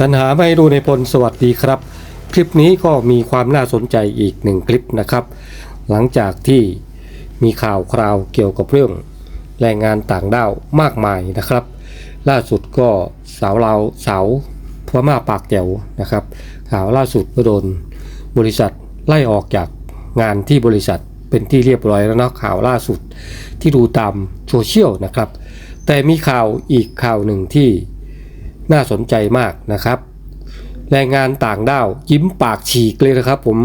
สรรหาไม่ดูในพลสวัสดีครับ คลิปนี้ก็มีความน่าสนใจอีกหนึ่งคลิปนะครับ หลังจากที่มีข่าวคราวเกี่ยวกับเรื่องแรงงานต่างด้าวมากมายนะครับ ล่าสุดก็สาวลาสาวพม่าปากแจ๋วนะครับ ข่าวล่าสุดก็โดนบริษัทไล่ออกจากงานที่บริษัทเป็นที่เรียบร้อยแล้วนะข่าวล่าสุดที่ดูตามโซเชียลนะครับ แต่มีข่าวอีกข่าวหนึ่งที่ น่าสนใจมากนะครับ แรงงานต่างด้าวยิ้มปากฉีกเลยนะครับ ผม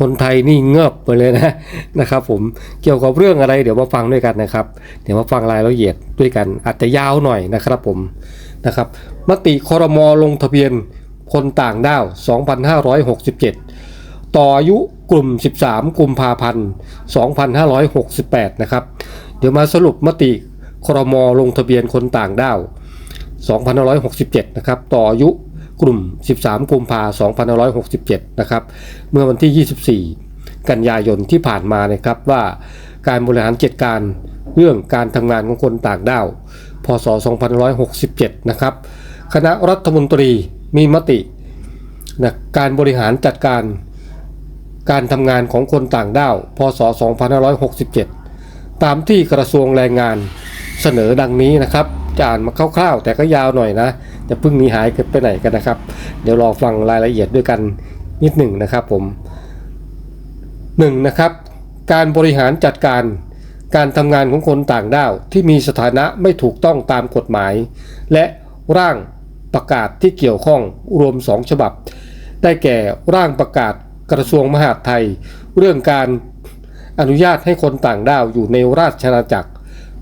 คนไทยนี่เงือบไปเลยนะนะครับ ผมเกี่ยวกับเรื่องอะไรเดี๋ยวมาฟังด้วยกันนะครับ เดี๋ยวมาฟังรายละเอียดด้วยกันอาจจะยาวหน่อยนะครับผมนะครับ มติคอรมอลงทะเบียนคนต่างด้าว 2567 ต่ออายุกลุ่ม 13 กุมภาพันธ์ 2568 นะครับ เดี๋ยวมาสรุปมติคอรมอลงทะเบียนคนต่างด้าว 2567 นะครับ ต่ออายุกลุ่ม 13 กุมภา2567 นะครับ เมื่อวันที่ 24 กันยายนที่ผ่านมานะครับว่าการบริหารจัดการเรื่องการทำงานของคนต่างด้าว พศ 2567 นะครับ คณะรัฐมนตรีมีมตินะการบริหารจัดการการทำงานของคนต่างด้าว พศ 2567 ตามที่กระทรวงแรงงานเสนอดังนี้นะครับ จะอ่านมาคร่าวๆ แต่ก็ยาวหน่อยนะจะเพิ่งหนีหายไปไหนกันนะครับ เดี๋ยวรอฟังรายละเอียดด้วยกันนิดหนึ่งนะครับผมหนึ่งนะครับการบริหารจัดการการทำงานของคนต่างด้าวที่มีสถานะไม่ถูกต้องตามกฎหมาย และร่างประกาศที่เกี่ยวข้องรวม2ฉบับ ได้แก่ร่างประกาศกระทรวงมหาดไทย เรื่องการอนุญาตให้คนต่างด้าวอยู่ในราชอาณาจักร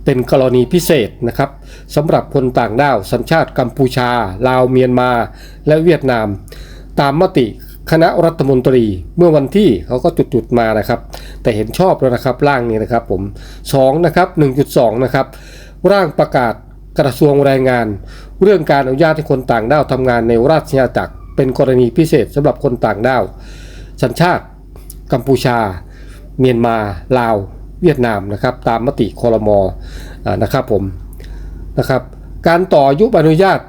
เป็นกรณีพิเศษนะครับสำหรับคนต่างด้าวสัญชาติกัมพูชา ลาวเมียนมา และเวียดนาม ตามมติคณะรัฐมนตรีเมื่อวันที่เขาก็จุดๆมานะครับ แต่เห็นชอบแล้วนะครับร่างนี้นะครับผม2นะครับ1.2นะครับร่างประกาศกระทรวงแรงงาน เรื่องการอนุญาตให้คนต่างด้าวทำงานในราชอาณาจักร เป็นกรณีพิเศษสำหรับคนต่างด้าว สัญชาติ กัมพูชา เมียนมา ลาว เวียดนามนะครับตามมติคอรมอนะครับผมนะครับการต่ออายุบอนุญาต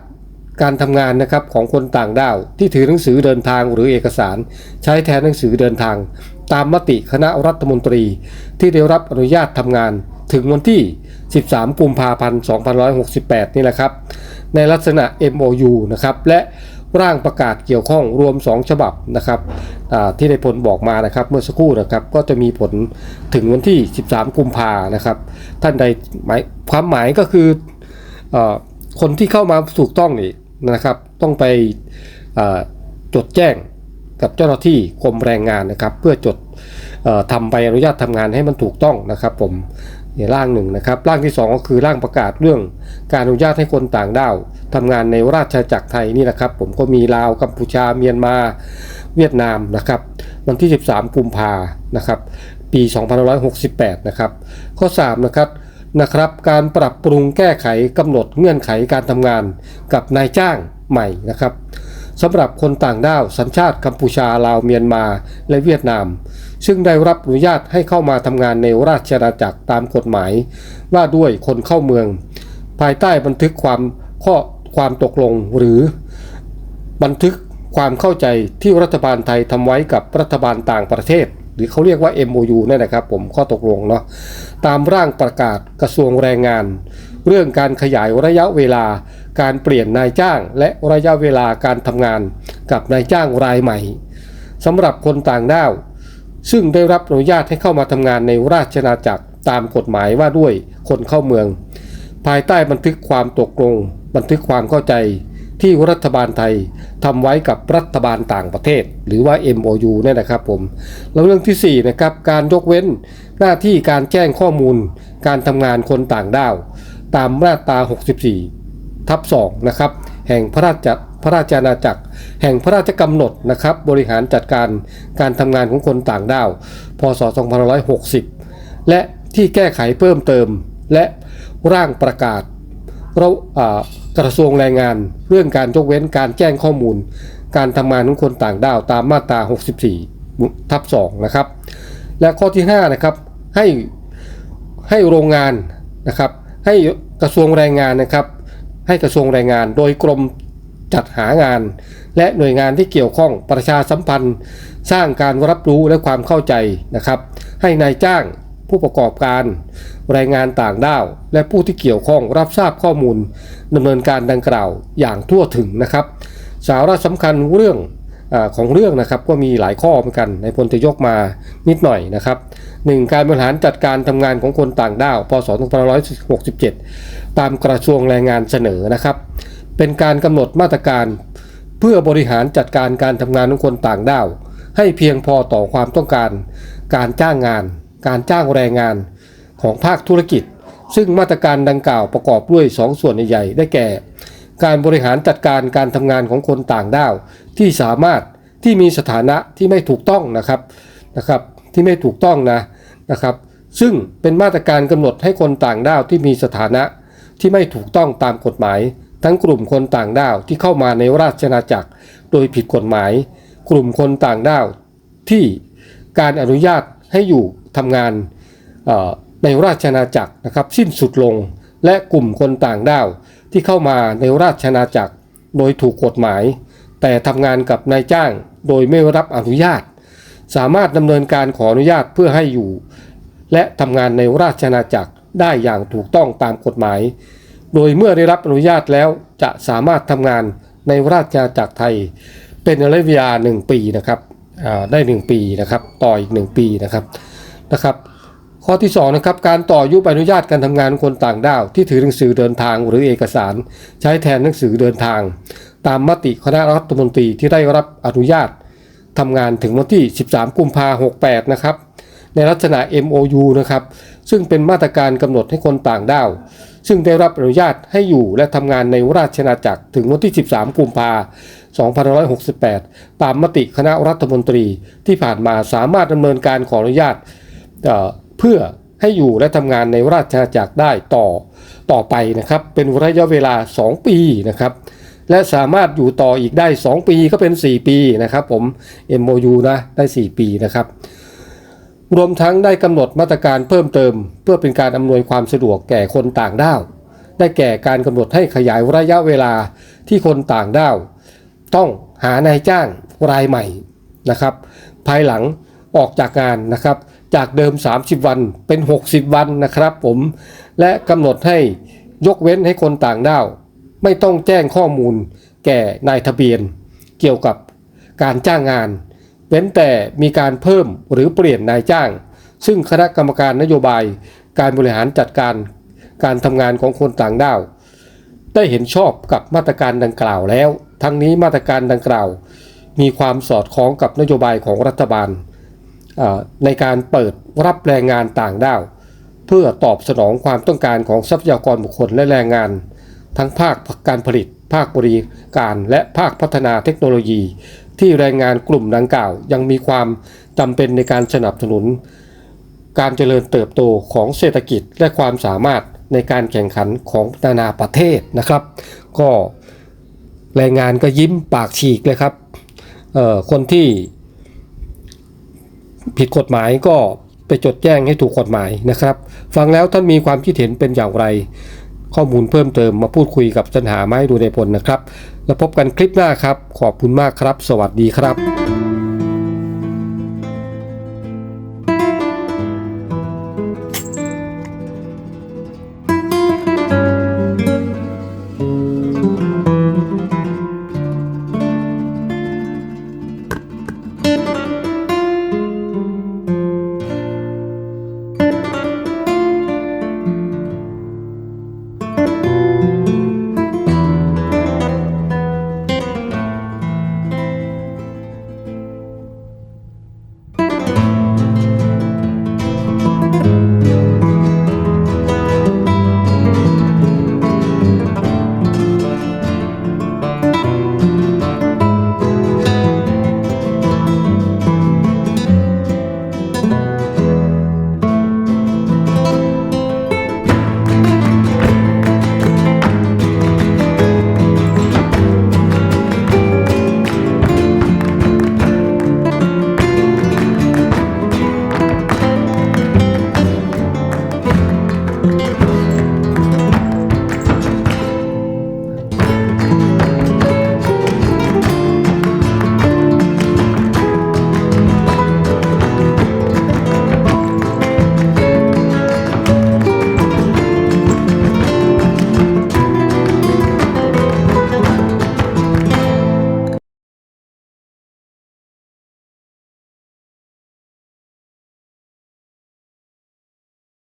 การทำงานนะครับของคนต่างด้าว ที่ถือหนังสือเดินทางหรือเอกสาร ใช้แทนหนังสือเดินทาง ตามมติคณะรัฐมนตรี ที่ได้รับอนุญาตทำงาน ถึงวันที่ 13 กุมภาพันธ์ 2568 นี่แหละครับ ในลักษณะ MOU นะครับและ ร่างประกาศเกี่ยวข้องรวม 2 ฉบับนะครับที่ในผลบอกมานะครับเมื่อสักครู่นะครับก็จะมีผลถึงวันที่ 13 กุมภานะครับท่านใดหมายความหมายก็คืออคนที่เข้ามาถูกต้องนี่นะครับ ต้องไปจดแจ้งกับเจ้าหน้าที่กรมแรงงานนะครับ เพื่อจดอทำใบอนุญาตทำงานให้มันถูกต้องนะครับ ผมในร่างหนึ่งนะครับร่างที่ 2 ก็คือร่างประกาศเรื่องการอนุญาตให้คนต่างด้าว ทำงานในราชอาณาจักรไทยนี่นะครับ ผมก็มีลาวกัมพูชาเมียนมาเวียดนามนะครับ วันที่ 13 กุมภานะครับ ปี 2568 นะครับ ข้อ 3 นะครับนะครับการปรับปรุงแก้ไขกำหนดเงื่อนไขการทำงานกับนายจ้างใหม่นะครับสำหรับคนต่างด้าวสัญชาติกัมพูชาลาวเมียนมาและเวียดนาม ซึ่งได้รับอนุญาตให้เข้ามาทำงานในราชอาณาจักรตามกฎหมาย ว่าด้วยคนเข้าเมือง ภายใต้บันทึกความข้อ ความตกลงหรือ บันทึกความเข้าใจที่รัฐบาลไทยทำไว้กับรัฐบาลต่างประเทศ หรือเขาเรียกว่า MOU นั่นนะครับผมข้อตกลงเนาะตามร่างประกาศกระทรวงแรงงาน เรื่องการขยายระยะเวลาการเปลี่ยนนายจ้าง และระยะเวลาการทำงานกับนายจ้างรายใหม่สำหรับคนต่างด้าว ซึ่งได้รับอนุญาตให้เข้ามาทำงานในราชอาณาจักรตามกฎหมายว่าด้วยคนเข้าเมือง ภายใต้บันทึกความตกลงบันทึกความเข้าใจที่รัฐบาลไทยทำไว้กับรัฐบาลต่างประเทศ หรือว่า MOU เนี่ยนะครับผม แล้วเรื่องที่4นะครับการยกเว้นหน้าที่การแจ้งข้อมูล การทำงานคนต่างด้าว ตามมาตรา 64 ทับ2นะครับแห่งพระราชพระราชอาณาจักร แห่งพระราชกำหนดนะครับบริหารจัดการการทำงานของคนต่างด้าว พศ 2560 และที่แก้ไขเพิ่มเติมและร่างประกาศ รากระทรวงแรงงาน เรื่องการยกเว้นการแจ้งข้อมูล การทำงานของคนต่างด้าวตามมาตรา 64 ทับ 2 นะครับ และข้อที่ 5 นะครับ ให้ให้โรงงานนะครับ ให้กระทรวงแรงงานนะครับ ให้กระทรวงแรงงานโดยกรมจัดหางาน และหน่วยงานที่เกี่ยวข้องประชาสัมพันธ์ สร้างการรับรู้และความเข้าใจนะครับ ให้นายจ้าง ผู้ประกอบการแรงงานต่างด้าว และผู้ที่เกี่ยวข้องรับทราบข้อมูลดำเนินการดังกล่าวอย่างทั่วถึงนะครับ สาระสำคัญเรื่องอของเรื่องนะครับก็มีหลายข้อเหมือนกันในพลจะยกมานิดหน่อยนะครับหนึ่งการบริหารจัดการทำงานของคนต่างด้าวพศ2567 ตามกระทรวงแรงงานเสนอนะครับ เป็นการกำหนดมาตรการเพื่อบริหารจัดการการทำงานของคนต่างด้าว ให้เพียงพอต่อความต้องการการจ้างงาน การจ้างแรงงานของภาคธุรกิจ ซึ่งมาตรการดังกล่าวประกอบด้วย 2 ส่วนใหญ่ได้แก่ การบริหารจัดการการทำงานของคนต่างด้าว ที่สามารถที่มีสถานะที่ไม่ถูกต้องนะครับนะครับ ที่ไม่ถูกต้องนะนะครับ ซึ่งเป็นมาตรการกำหนดให้คนต่างด้าวที่มีสถานะที่ไม่ถูกต้องตามกฎหมาย ทั้งกลุ่มคนต่างด้าวที่เข้ามาในราชอาณาจักร โดยผิดกฎหมาย กลุ่มคนต่างด้าวที่การอนุญาตให้อยู่ ทำงานในราชอาจักรนะครับสิ้นสุดลง และกลุ่มคนต่างด้าวที่เข้ามาในราชอาจักรโดยถูกกฎหมาย แต่ทำงานกับนายจ้างโดยไม่รับอนุญาต สามารถดำเนินการขออนุญาตเพื่อให้อยู่ และทำงานในราชอาจักรได้อย่างถูกต้องตามกฎหมาย โดยเมื่อได้รับอนุญาตแล้วจะสามารถทำงานในราชอาจักรไทย เป็นระยะเวลา1ปีนะครับได้ 1 ปีนะครับ ต่ออีก 1 ปีนะครับ นะครับ ข้อที่2นะครับการต่อยุบอนุญาตการทำงานของคนต่างด้าว ที่ถือหนังสือเดินทางหรือเอกสาร ใช้แทนหนังสือเดินทาง ตามมติคณะรัฐมนตรีที่ได้รับอนุญาตทำงานถึงวันที่ 13 กุมภา68 นะครับ ในลักษณะ MOU นะครับ ซึ่งเป็นมาตรการกำหนดให้คนต่างด้าว ซึ่งได้รับอนุญาตให้อยู่และทำงานในราชอาณาจักรถึงวันที่ 13 กุมภา2568 ตามมติคณะรัฐมนตรีที่ผ่านมาสามารถดำเนินการขออนุญาต เพื่อให้อยู่และทำงานในราชอาณาจักรได้ต่อต่อไปนะครับ เป็นระยะเวลา 2 ปีนะครับ และสามารถอยู่ต่ออีกได้ 2 ปีก็เป็น 4 ปีนะครับ ผม MOU นะได้ 4 ปีนะครับ รวมทั้งได้กำหนดมาตรการเพิ่มเติม เพื่อเป็นการอำนวยความสะดวกแก่คนต่างด้าว ได้แก่การกำหนดให้ขยายระยะเวลาที่คนต่างด้าว ต้องหานายจ้างรายใหม่นะครับ ภายหลังออกจากงานนะครับ จากเดิม 30 วันเป็น 60 วันนะครับผม และกำหนดให้ยกเว้นให้คนต่างด้าว ไม่ต้องแจ้งข้อมูลแก่นายทะเบียน เกี่ยวกับการจ้างงาน เว้นแต่มีการเพิ่มหรือเปลี่ยนนายจ้าง ซึ่งคณะกรรมการนโยบาย การบริหารจัดการ การทำงานของคนต่างด้าว ได้เห็นชอบกับมาตรการดังกล่าวแล้ว ทั้งนี้มาตรการดังกล่าว มีความสอดคล้องกับนโยบายของรัฐบาล ในการเปิดรับแรงงานต่างด้าว เพื่อตอบสนองความต้องการของทรัพยากรบุคคลและแรงงาน ทั้งภาคการผลิต ภาคบริการและภาคพัฒนาเทคโนโลยี ที่แรงงานกลุ่มดังกล่าว ยังมีความจำเป็นในการสนับสนุน การเจริญเติบโตของเศรษฐกิจและความสามารถในการแข่งขันของนานาประเทศนะครับ ก็แรงงานก็ยิ้มปากฉีกเลยครับคนที่ ผิดกฎหมายก็ไปจดแจ้งให้ถูกกฎหมายนะครับ ฟังแล้วท่านมีความคิดเห็นเป็นอย่างไร ข้อมูลเพิ่มเติมมาพูดคุยกับจันหาไม้ดูในพลนะครับ แล้วพบกันคลิปหน้าครับ ขอบคุณมากครับ สวัสดีครับ